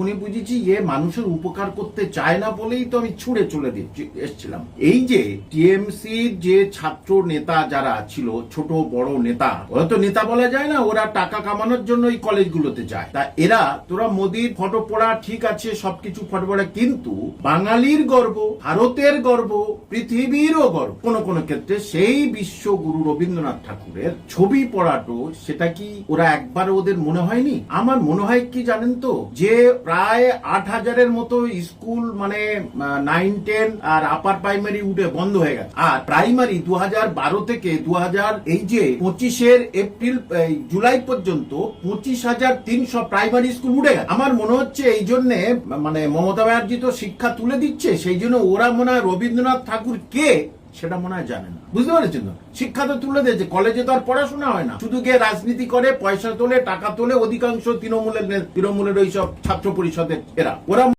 উনি বুঝেছি, এ মানুষের উপকার করতে চায় না বলেই তো আমি ছুড়ে চলে দিচ্ছি এসছিলাম। এই যে টিএমসির যে ছাত্র নেতা যারা ছিল, ছোট, বড় নেতা, ওরা তো নেতা বলা যায় না, ওরা টাকা কামানোর জন্য এই কলেজগুলোতে যায়। তা এরা, তোরা মোদির ফটো পড়া ঠিক আছে, সবকিছু ফটো পড়া, কিন্তু বাঙালির গর্ব, ভারতের গর্ব, পৃথিবীরও গর্ব, কোন কোন ক্ষেত্রে সেই বিশ্বগুরু রবীন্দ্রনাথ ঠাকুরের ছবি পড়াটো, সেটা কি ওরা একবার ওদের মনে হয়নি? আমার মনে হয় কি জানেন তো, যে প্রায় আট হাজারের মতো স্কুল মানে নাইন টেন আর আপার প্রাইমারি উঠে বন্ধ হয়ে গেছে। আর প্রাইমারি দু বারো থেকে দু হাজার এই যে পঁচিশের এপ্রিল জুলাই পর্যন্ত পঁচিশ হাজার তিনশো প্রাইমারি স্কুল উঠে গেছে। আমার মনে হচ্ছে এই জন্য মানে মমতা ব্যানার্জি তো শিক্ষা তুলে দিচ্ছে, সেই জন্য ওরা মনে হয় রবীন্দ্রনাথ ঠাকুর কে সেটা মনে হয় জানে না। বুঝতে পারছেন তো? শিক্ষা তো তুলে দিয়েছে, কলেজে তো আর পড়াশোনা হয় না। শুধু গিয়ে রাজনীতি করে, পয়সা তোলে, টাকা তোলে, অধিকাংশ তৃণমূলের তৃণমূলের ওইসব ছাত্র পরিষদের এরা। ওরা